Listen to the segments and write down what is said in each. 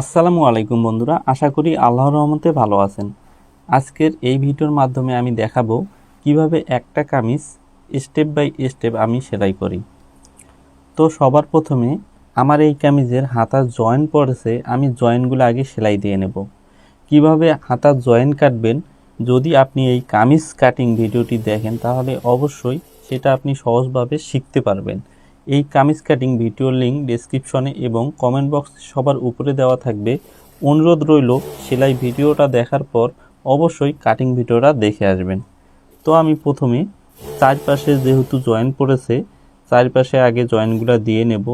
আসসালামু আলাইকুম বন্ধুরা, আশা করি আল্লাহর রহমতে ভালো আছেন। আজকের এই ভিডিওর মাধ্যমে আমি দেখাবো কীভাবে একটা কামিজ স্টেপ বাই স্টেপ আমি সেলাই করি। তো সবার প্রথমে আমার এই কামিজের হাতার জয়েন্ট পড়েছে, আমি জয়েন্টগুলো আগে সেলাই দিয়ে নেব। কীভাবে হাতার জয়েন্ট কাটবেন, যদি আপনি এই কামিজ কাটিং ভিডিওটি দেখেন, তাহলে অবশ্যই সেটা আপনি সহজভাবে শিখতে পারবেন। এই কামিজ কাটিং ভিডিওর লিঙ্ক ডেসক্রিপশনে এবং কমেন্ট বক্স সবার উপরে দেওয়া থাকবে। অনুরোধ রইল, সেলাই ভিডিওটা দেখার পর অবশ্যই কাটিং ভিডিওটা দেখে আসবেন। তো আমি প্রথমে চারপাশে যেহেতু জয়েন্ট পড়েছে, চারপাশে আগে জয়েন্টগুলো দিয়ে নেব।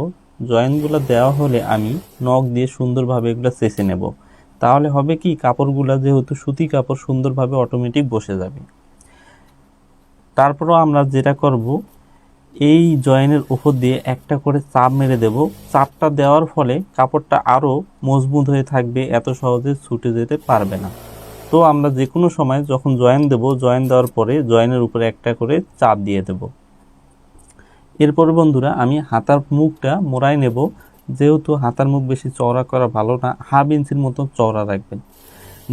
জয়েন্টগুলো দেওয়া হলে আমি নখ দিয়ে সুন্দরভাবে এগুলো চেষে নেব। তাহলে হবে কি, কাপড়গুলো যেহেতু সুতি কাপড় সুন্দরভাবে অটোমেটিক বসে যাবে। তারপরও আমরা যেটা করব এই জয়েনের উপর দিয়ে একটা করে চাপ মেরে দেব। চাপটা দেওয়ার ফলে কাপড়টা আরও মজবুত হয়ে থাকবে, এত সহজে ছুটে যেতে পারবে না। তো আমরা যে কোনো সময় যখন জয়েন দেব, জয়েন দেওয়ার পরে জয়েনের উপরে একটা করে চাপ দিয়ে দেব। এরপরে বন্ধুরা, আমি হাতার মুখটা মোড়াই নেব। যেহেতু হাতার মুখ বেশি চওড়া করা ভালো না, হাফ ইঞ্চির মতো চওড়া রাখবেন।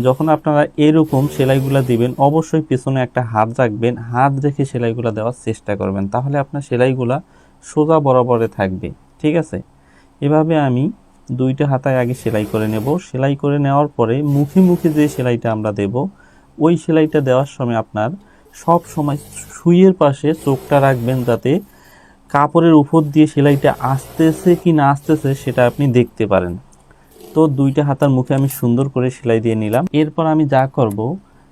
যখন আপনারা এরকম সেলাইগুলো দিবেন, অবশ্যই পেছনে একটা হাত রাখবেন, হাত রেখে সেলাইগুলো দেওয়ার চেষ্টা করবেন। তাহলে আপনার সেলাইগুলা সোজা বরাবরে থাকবে, ঠিক আছে? এভাবে আমি দুইটা হাতায় আগে সেলাই করে নেব। সেলাই করে নেওয়ার পরে মুখে মুখে যে সেলাইটা আমরা দেব, ওই সেলাইটা দেওয়ার সময় আপনার সব সময় সুইয়ের পাশে চোখটা রাখবেন যাতে কাপড়ের উপর দিয়ে সেলাইটা আসতেছে কি না আসতেছে সেটা আপনি দেখতে পারেন। তো দুইটা হাতার মুখে আমি সুন্দর করে সেলাই দিয়ে নিলাম। এরপর আমি যা করব,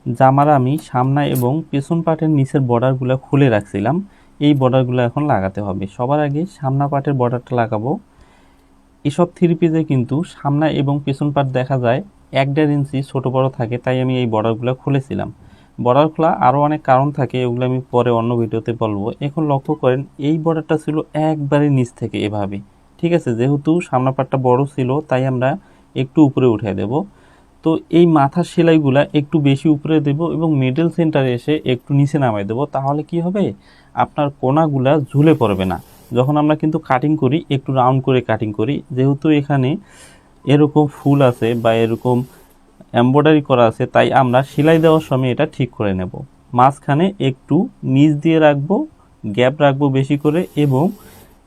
জামার আমি সামনা এবং পেছন পাটের নিচের বর্ডারগুলো খুলে রাখছিলাম। এই বর্ডারগুলো এখন লাগাতে হবে। সবার আগে সামনা পাটের বর্ডারটা লাগাবো। এসব থ্রি পিসে কিন্তু সামনা এবং পেছন পাট দেখা যায় এক দেড় ইঞ্চি ছোটো বড় থাকে, তাই আমি এই বর্ডারগুলো খুলেছিলাম। বর্ডার খোলা আরও অনেক কারণ থাকে, এগুলো আমি পরে অন্য ভিডিওতে বলব। এখন লক্ষ্য করেন, এই বর্ডারটা ছিল একবারে নিচ থেকে এভাবে। ঠিক আছে, যেহেতু সামনা পাটটা বড় ছিল, তাই আমরা একটু উপরে উঠে দেব। তো এই মাথার সেলাইগুলা একটু বেশি উপরে দেব এবং মিডল সেন্টারে এসে একটু নিচে নামাই দেব। তাহলে কি হবে? আপনার কোনাগুলা ঝুলে পড়বে না। যখন আমরা কিন্তু কাটিং করি, একটু রাউন্ড করে কাটিং করি, যেহেতু এখানে এরকম ফুল আছে বা এরকম এমব্রয়ডারি করা আছে, তাই আমরা সেলাই দেওয়ার সময় এটা ঠিক করে নেব। মাঝখানে একটু নিচ দিয়ে রাখব গ্যাপ রাখব বেশি করে এবং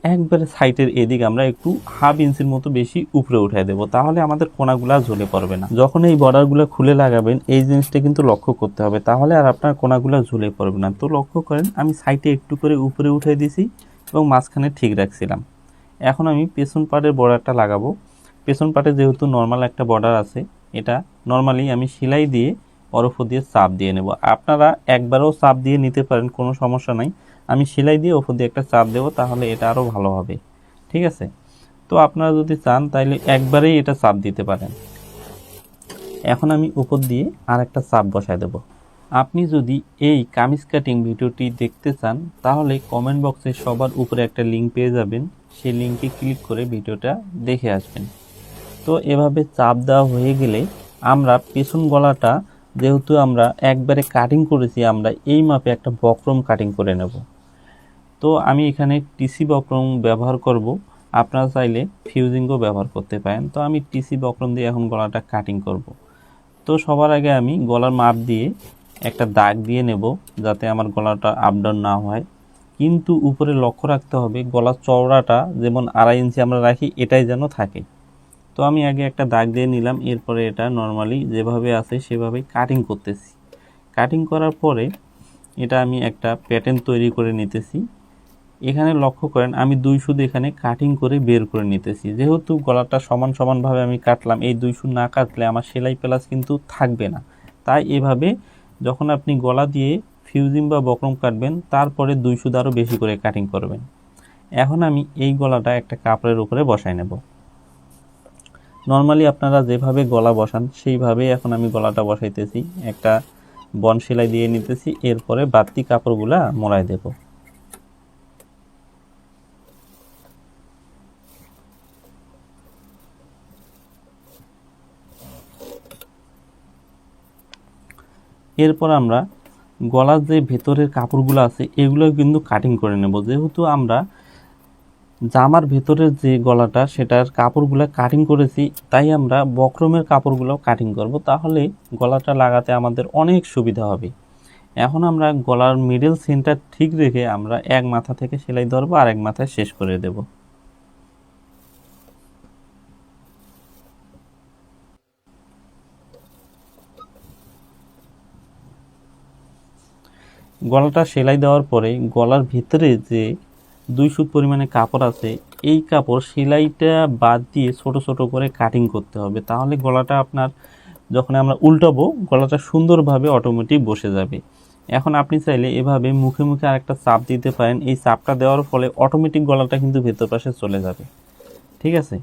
একবারে সাইটের এদিক আমরা একটু হাফ ইঞ্চির মতো বেশি উপরে উঠাই দেবো। তাহলে আমাদের কোনাগুলা ঝুলে পড়বে না। যখন এই বর্ডারগুলো খুলে লাগাবেন, এই জিনিসটা কিন্তু লক্ষ্য করতে হবে। তাহলে আর আপনার কোনাগুলা ঝুলে পড়বে না। তো লক্ষ্য করেন, আমি সাইটে একটু করে উপরে উঠে দিছি এবং মাঝখানে ঠিক রাখছিলাম। এখন আমি পেছন পাটের বর্ডারটা লাগাবো। পেছন পাটে যেহেতু নর্মাল একটা বর্ডার আছে, এটা নর্মালি আমি সেলাই দিয়ে অরফ দিয়ে চাপ দিয়ে নেব। আপনারা একবারও চাপ দিয়ে নিতে পারেন, কোনো সমস্যা নাই। আমি সেলাই দিয়ে ওপর দিয়ে একটা চাপ দেবো, তাহলে এটা আরও ভালো হবে। ঠিক আছে? তো আপনারা যদি চান তাহলে একবারেই এটা চাপ দিতে পারেন। এখন আমি উপর দিয়ে আর একটা চাপ বসায় দেব। আপনি যদি এই কামিজ কাটিং ভিডিওটি দেখতে চান, তাহলে কমেন্ট বক্সে সবার উপরে একটা লিঙ্ক পেয়ে যাবেন। সেই লিঙ্কে ক্লিক করে ভিডিওটা দেখে আসবেন। তো এভাবে চাপ দেওয়া হয়ে গেলে আমরা পেছন গলাটা, যেহেতু আমরা একবারে কাটিং করেছি, আমরা এই মাপে একটা বক্রম কাটিং করে নেব। তো আমি এখানে টিসি বক্রম ব্যবহার করব। আপনারা চাইলে ফিউজিংও ব্যবহার করতে পারেন। তো আমি টিসি বক্রম দিয়ে এখন গলাটা কাটিং করব। তো সবার আগে আমি গলার মাপ দিয়ে একটা দাগ দিয়ে নেব যাতে আমার গলাটা আপ ডাউন না হয়। কিন্তু উপরে লক্ষ্য রাখতে হবে, গলার চওড়াটা যেমন আড়াই ইঞ্চি আমরা রাখি, এটাই যেন থাকে। তো আমি আগে একটা দাগ দিয়ে নিলাম, এরপরে এটা নর্মালি যেভাবে আছে সেভাবেই কাটিং করতেছি। কাটিং করার পরে এটা আমি একটা প্যাটার্ন তৈরি করে নিতেছি। এখানে লক্ষ্য করেন, আমি দুই শুধু এখানে কাটিং করে বের করে নিতেছি। যেহেতু গলাটা সমান সমানভাবে আমি কাটলাম, এই দুই শুধু না কাটলে আমার সেলাই প্লাস কিন্তু থাকবে না। তাই এভাবে যখন আপনি গলা দিয়ে ফিউজিং বা বক্রম কাটবেন, তারপরে দুই শুধু আরও বেশি করে কাটিং করবেন। এখন আমি এই গলাটা একটা কাপড়ের উপরে বসাই নেব। নর্মালি আপনারা যেভাবে গলা বসান সেইভাবেই এখন আমি গলাটা বসাইতেছি। একটা বন সেলাই দিয়ে নিতেছি, এরপরে বাড়তি কাপড়গুলা মোড়াই দেব। এরপর আমরা গলার যে ভেতরের কাপড়গুলো আছে এগুলো কিন্তু কাটিং করে নেব। যেহেতু আমরা জামার ভেতরের যে গলাটা, সেটার কাপড়গুলো কাটিং করেছি, তাই আমরা বক্রমের কাপড়গুলো কাটিং করব। তাহলে গলাটা লাগাতে আমাদের অনেক সুবিধা হবে। এখন আমরা গলার মিডল সেন্টার ঠিক রেখে আমরা এক মাথা থেকে সেলাই ধরবো আর এক মাথায় শেষ করে দেব। গলাটা সেলাই দেওয়ার পরে গলার ভিতরে যে দুই সুত পরিমাণে কাপড় আছে, এই কাপড় সেলাইটা বাদ দিয়ে ছোট ছোট করে কাটিং করতে হবে। তাহলে গলাটা আপনার যখন আমরা উল্টাবো, গলাটা সুন্দরভাবে অটোমেটিক বসে যাবে। এখন আপনি চাইলে এভাবে মুখে মুখে আরেকটা চাপ দিতে পারেন। এই চাপটা দেওয়ার ফলে অটোমেটিক গলাটা কিন্তু ভেতর পাশে চলে যাবে। ঠিক আছে?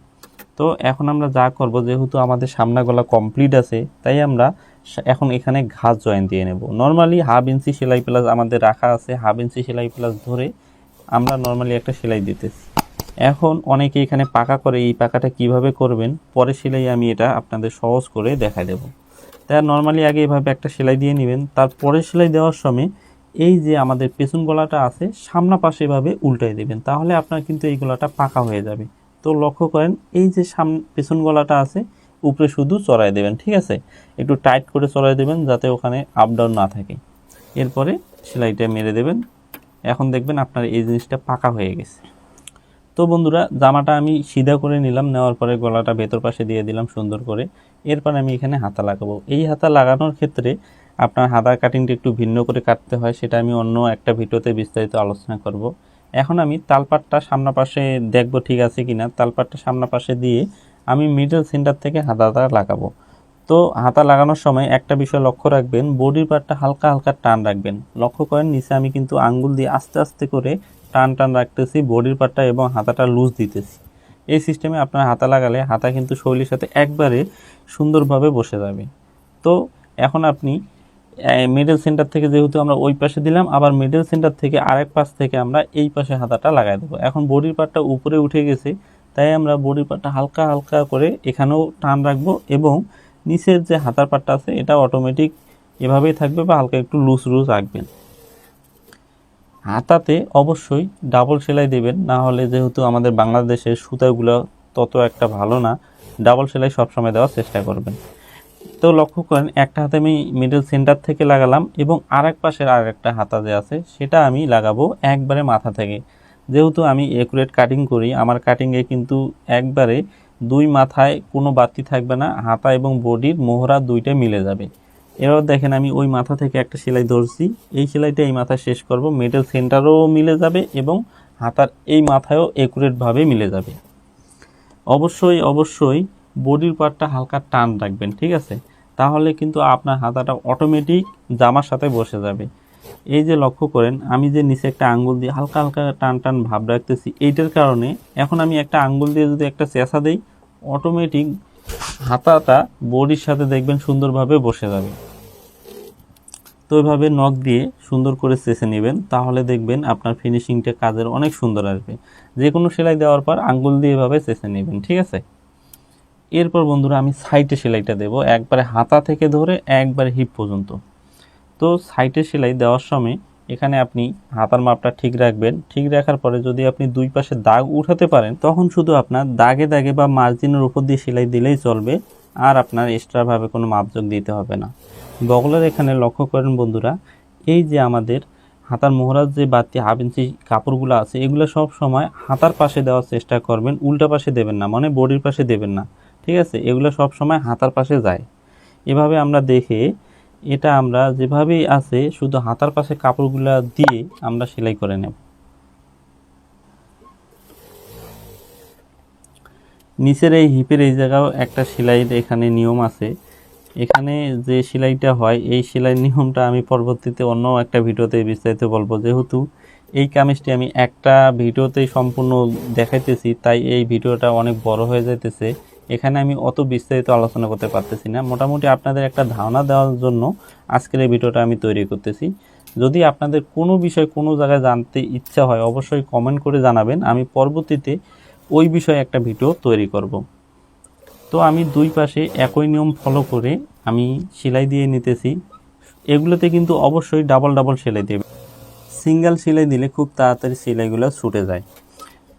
তো এখন আমরা যা করব, যেহেতু আমাদের সামনা গলা কমপ্লিট আছে, তাই আমরা এখন এখানে ঘাস জয়েন দিয়ে নেব। নর্মালি হাফ ইঞ্চি সেলাই প্লাস আমাদের রাখা আছে হাফ ইঞ্চি সেলাই প্লাস ধরে আমরা নর্মালি একটা সেলাই দিতেছি। এখন অনেকে এখানে পাকা করে এই পাকাটা কীভাবে করবেন, পরে সেলাই আমি এটা আপনাদের সহজ করে দেখাই দেব। তাই নর্মালি আগে এভাবে একটা সেলাই দিয়ে নেবেন তারপরে সেলাই দেওয়ার সময় এই যে আমাদের পেছন গলাটা আছে সামনা পাশে এভাবে উল্টাই দেবেন, তাহলে আপনার কিন্তু এই গলাটা পাকা হয়ে যাবে। তো লক্ষ্য করেন, এই যে সাম পেছন গলাটা আছে উপরে শুধু চড়াই দেবেন, ঠিক আছে? একটু টাইট করে চড়াই দেবেন যাতে ওখানে আপ ডাউন না থাকে। এরপরে সেলাইটা মেরে দেবেন। এখন দেখবেন আপনার এই জিনিসটা পাকা হয়ে গেছে। তো বন্ধুরা, জামাটা আমি সিধা করে নিলাম, নেওয়ার পরে গলাটা ভেতর পাশে দিয়ে দিলাম সুন্দর করে। এরপর আমি এখানে হাতা লাগাবো। এই হাতা লাগানোর ক্ষেত্রে আপনার হাতার কাটিংটা একটু ভিন্ন করে কাটতে হয়, সেটা আমি অন্য একটা ভিডিওতে বিস্তারিত আলোচনা করব। এখন আমি তালপাটটা সামনা পাশে দেখব ঠিক আছে কিনা। তালপাটটা সামনা পাশে দিয়ে আমি মিডল সেন্টার থেকে হাতাটা লাগাবো। তো হাতা লাগানোর সময় একটা বিষয় লক্ষ্য রাখবেন বডির পার্টটা হালকা হালকা টান রাখবেন। লক্ষ্য করেন, নিচে আমি কিন্তু আঙ্গুল দিয়ে আস্তে আস্তে করে টান টান রাখতেছি বডির পার্টটা এবং হাতাটা লুজ দিতেছি। এই সিস্টেমে আপনার হাতা লাগালে হাতা কিন্তু শৈলীর সাথে একবারে সুন্দরভাবে বসে যাবে। তো এখন আপনি মিডল সেন্টার থেকে যেহেতু আমরা ওই পাশে দিলাম, আবার মিডল সেন্টার থেকে আরেক পাশ থেকে আমরা এই পাশে হাতাটা লাগাই দেবো। এখন বডির পার্টটা উপরে উঠে গেছে তাই আমরা বডি পার্টটা হালকা হালকা করে এখানেও টান রাখব এবং নিচের যে হাতার পাটটা আছে, এটা অটোমেটিক এভাবেই থাকবে বা হালকা একটু লুজ লুজ রাখবেন হাতাতে অবশ্যই ডাবল সেলাই দেবেন, না হলে যেহেতু আমাদের বাংলাদেশের সুতাগুলো তত একটা ভালো না ডাবল সেলাই সবসময় দেওয়ার চেষ্টা করবেন। তো লক্ষ্য করেন, একটা হাতে আমি মিডল সেন্টার থেকে লাগালাম এবং আরেক পাশের আর একটা হাতা যে আছে, সেটা আমি লাগাবো একবারে মাথা থেকে। যেহেতু আমি একুরেট কাটিং করি, আমার কাটিংয়ে কিন্তু একবারে দুই মাথায় কোনো বাতি থাকবে না, হাতা এবং বডির মোহরা দুইটা মিলে যাবে। এবার দেখেন আমি ওই মাথা থেকে একটা সেলাই ধরছি। এই সেলাইটা এই মাথায় শেষ করব মিডল সেন্টারও মিলে যাবে এবং হাতার এই মাথায়ও একুরেটভাবে মিলে যাবে। অবশ্যই অবশ্যই বডির পার্টটা হালকা টান রাখবেন, ঠিক আছে? তাহলে কিন্তু আপনার হাতাটা অটোমেটিক জামার সাথে বসে যাবে। এই যে লক্ষ্য করেন, আমি যে নিচে একটা আঙ্গুল দিয়ে হালকা হালকা টান টান ভাব রাখতেছি, এইটার কারণে এখন আমি একটা আঙ্গুল দিয়ে যদি একটা চেঁচা দিই অটোমেটিক হাতাটা বডির সাথে দেখবেন সুন্দরভাবে বসে যাবে। তো ওইভাবে নখ দিয়ে সুন্দর করে চেষে নেবেন, তাহলে দেখবেন আপনার ফিনিশিংটা কাজের অনেক সুন্দর আসবে। যে কোনো সেলাই দেওয়ার পর আঙ্গুল দিয়ে এভাবে চেষে নেবেন, ঠিক আছে? এরপর বন্ধুরা আমি সাইডে সেলাইটা দেব, একবারে হাতা থেকে ধরে একবারে হিপ পর্যন্ত। তো সাইটে সেলাই দেওয়ার সময় এখানে আপনি হাতার মাপটা ঠিক রাখবেন। ঠিক রাখার পরে যদি আপনি দুই পাশে দাগ উঠাতে পারেন, তখন শুধু আপনার দাগে দাগে বা মার্জিনের উপর দিয়ে সেলাই দিলেই চলবে, আর আপনার এক্সট্রাভাবে কোনো মাপযোগ দিতে হবে না। বগলের এখানে লক্ষ্য করেন বন্ধুরা, এই যে আমাদের হাতার মোহরার যে বাড়তি হাফ ইঞ্চি কাপড়গুলো আছে, এগুলো সব সময় হাতার পাশে দেওয়ার চেষ্টা করবেন, উল্টা পাশে দেবেন না মানে বডির পাশে দেবেন না। ঠিক আছে, এগুলো সব সময় হাতার পাশে যায়। এভাবে আমরা দেখে এটা আমরা যেভাবেই আছে, শুধু হাতার পাশে কাপড়গুলো দিয়ে আমরা সেলাই করে নেব। নিচের এই হিপের এই জায়গাও একটা সেলাইয়ের এখানে নিয়ম আছে। এখানে যে সেলাইটা হয়, এই সেলাই নিয়মটা আমি পরবর্তীতে অন্য একটা ভিডিওতে বিস্তারিত বলব। যেহেতু এই কামিজটি আমি একটা ভিডিওতেই সম্পূর্ণ দেখাইতেছি, তাই এই ভিডিওটা অনেক বড় হয়ে যাইতেছে। এখানে আমি অত বিস্তারিত আলোচনা করতে পারতেছি না। মোটামুটি আপনাদের একটা ধারণা দেওয়ার জন্য আজকের এই ভিডিওটা আমি তৈরি করতেছি। যদি আপনাদের কোনো বিষয় কোনো জায়গায় জানতে ইচ্ছা হয়, অবশ্যই কমেন্ট করে জানাবেন। আমি পরবর্তীতে ওই বিষয়ে একটা ভিডিও তৈরি করব। তো আমি দুই পাশে একই নিয়ম ফলো করে আমি সেলাই দিয়ে নিতেছি। এগুলোতে কিন্তু অবশ্যই ডাবল ডাবল সেলাই দেবে। সিঙ্গেল সেলাই দিলে খুব তাড়াতাড়ি সেলাইগুলো ছুটে যায়।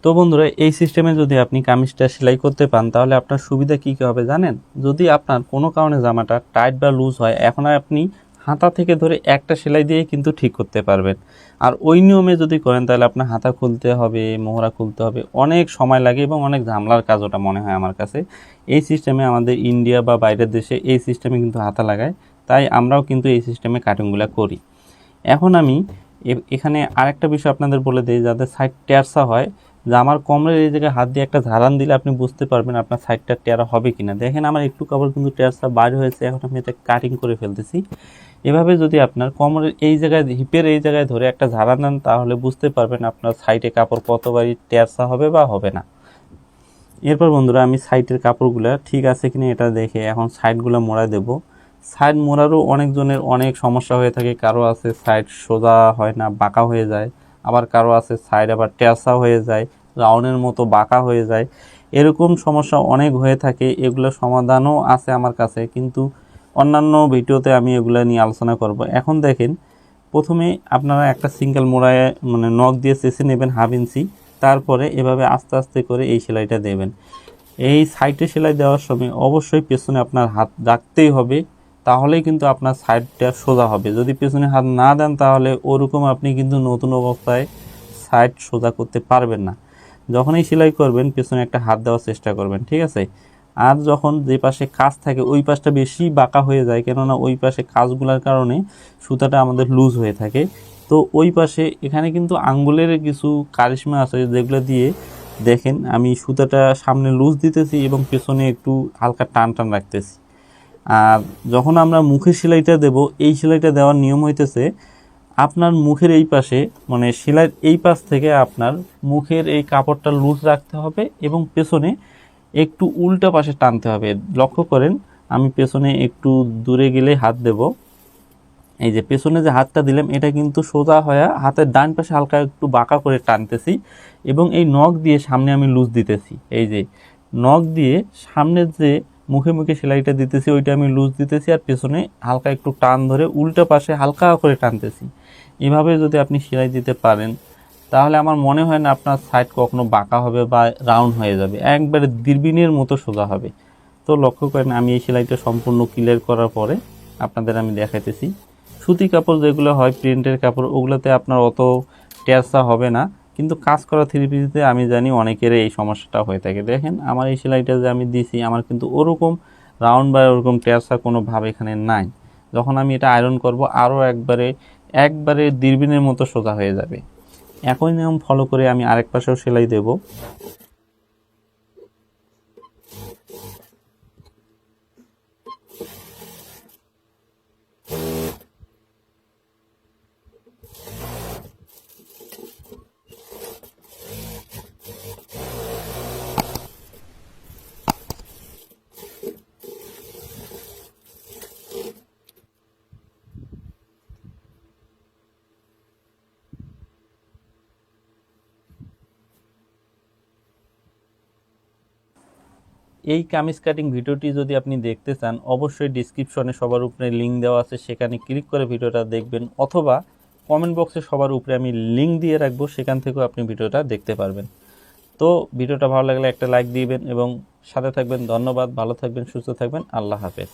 তো বন্ধুরা, এই সিস্টেমে যদি আপনি কামিজটা সেলাই করতে পান, তাহলে আপনার সুবিধা কী কী হবে জানেন? যদি আপনার কোনো কারণে জামাটা টাইট বা লুজ হয়, এখন আপনি হাতা থেকে ধরে একটা সেলাই দিয়ে কিন্তু ঠিক করতে পারবেন। আর ওই নিয়মে যদি করেন, তাহলে আপনার হাতা খুলতে হবে, মোহরা খুলতে হবে। অনেক সময় লাগে এবং অনেক ঝামলার কাজ ওটা মনে হয় আমার কাছে। এই সিস্টেমে আমাদের ইন্ডিয়া বা বাইরের দেশে এই সিস্টেমে কিন্তু হাতা লাগায়, তাই আমরাও কিন্তু এই সিস্টেমে কাটিংগুলো করি। এখন আমি এখানে আরেকটা বিষয় আপনাদের বলে দিই, যাদের সাইড টেরসা হয় যে আমার কোমরের এই জায়গায় হাত দিয়ে একটা ঝাড়ান দিলে আপনি বুঝতে পারবেন আপনার সাইডটা টেরা হবে কিনা। দেখেন আমার একটু কাপড় কিন্তু টেরসা বাইরে হয়েছে, এখন আমি এটা কাটিং করে ফেলতেছি। এভাবে যদি আপনার কোমরের এই জায়গায় হিপের এই জায়গায় ধরে একটা ঝাড়ান দেন, তাহলে বুঝতে পারবেন আপনার সাইডে কাপড় কতবারই টেরসা হবে বা হবে না। এরপর বন্ধুরা, আমি সাইডের কাপড়গুলো ঠিক আছে কিনা এটা দেখে এখন সাইডগুলো মোড়া দেব। সাইড মোড়ারও অনেকজনের অনেক সমস্যা হয়ে থাকে, কারও আছে সাইড সোজা হয় না, বাঁকা হয়ে যায়। আবার কারও আছে সাইড আবার টেসা হয়ে যায় রাউন্ডের মতো বাঁকা হয়ে যায়। এরকম সমস্যা অনেক হয়ে থাকে, এগুলো সমাধানও আছে আমার কাছে, কিন্তু অন্যান্য ভিডিওতে আমি এগুলো নিয়ে আলোচনা করব। এখন দেখেন, প্রথমে আপনারা একটা সিঙ্গেল মোড়ায় মানে নখ দিয়ে চেষে নেবেন হাফ ইঞ্চি, তারপরে এভাবে আস্তে আস্তে করে এই সেলাইটা দেবেন। এই সাইডে সেলাই দেওয়ার সময় অবশ্যই পেছনে আপনার হাত রাখতেই হবে তাহলেই কিন্তু আপনার সাইডটা সোজা হবে। যদি পেছনে হাত না দেন তাহলে ওরকম আপনি কিন্তু নতুন অবস্থায় সাইড সোজা করতে পারবেন না। যখনই সেলাই করবেন, পেছনে একটা হাত দেওয়ার চেষ্টা করবেন, ঠিক আছে? আর যখন যে পাশে কাজ থাকে, ওই পাশটা বেশি বাঁকা হয়ে যায়, কেননা ওই পাশে কাজগুলোর কারণে সুতাটা আমাদের লুজ হয়ে থাকে। তো ওই পাশে এখানে কিন্তু আঙ্গুলের কিছু কারিশমা আছে, যেগুলো দিয়ে দেখেন আমি সুতাটা সামনে লুজ দিতেছি এবং পেছনে একটু হালকা টান টান রাখতেছি। আর যখন আমরা মুখের সেলাইটা দেব, এই সেলাইটা দেওয়ার নিয়ম হইতেছে, আপনার মুখের এই পাশে মানে সেলাইয়ের এই পাশ থেকে আপনার মুখের এই কাপড়টা লুজ রাখতে হবে এবং পেছনে একটু উল্টা পাশে টানতে হবে। লক্ষ্য করেন, আমি পেছনে একটু দূরে গেলে হাত দেব। এই যে পেছনে যে হাতটা দিলাম, এটা কিন্তু সোজা হয়ে হাতের ডান পাশে হালকা একটু বাঁকা করে টানতেছি এবং এই নখ দিয়ে সামনে আমি লুজ দিতেছি। এই যে নখ দিয়ে সামনের যে মুখে মুখে সেলাইটা দিতেছি, ওইটা আমি লুজ দিতেছি আর পেছনে হালকা একটু টান ধরে উল্টো পাশে হালকা করে টানতেছি। এভাবে যদি আপনি সেলাই দিতে পারেন, তাহলে আমার মনে হয় না আপনার সাইড কখনো বাঁকা হবে বা রাউন্ড হয়ে যাবে। একবারে দীর্বিনের মতো সোজা হবে। তো লক্ষ্য করেন, আমি এই সেলাইটা সম্পূর্ণ ক্লিয়ার করার পরে আপনাদের আমি দেখাইতেছি। সুতি কাপড় যেগুলো হয় প্রিন্টের কাপড়, ওগুলোতে আপনার অত টেরসা হবে না। কিন্তু কাজ করা থ্রি পিসিতে আমি জানি অনেকের এই সমস্যাটা হয়ে থাকে। দেখেন, আমার এই সেলাইটা যে আমি দিছি, আমার কিন্তু ওরকম রাউন্ড বা ওরকম টেরসা কোনো ভাব এখানে নাই। যখন আমি এটা আয়রন করব আরও একবারে একবারে দীর্বিনের মতো সোজা হয়ে যাবে। একই নিয়ম ফলো করে আমি আরেক পাশেও সেলাই দেব। এই কামিজ কাটিং ভিডিওটি যদি আপনি দেখতে চান, অবশ্যই ডিসক্রিপশনে সবার উপরে লিঙ্ক দেওয়া আছে, সেখানে ক্লিক করে ভিডিওটা দেখবেন, অথবা কমেন্ট বক্সে সবার উপরে আমি লিঙ্ক দিয়ে রাখব, সেখান থেকেও আপনি ভিডিওটা দেখতে পারবেন। তো ভিডিওটা ভালো লাগলে একটা লাইক দিবেন এবং সাথে থাকবেন, ধন্যবাদ, ভালো থাকবেন, সুস্থ থাকবেন, আল্লাহ হাফেজ।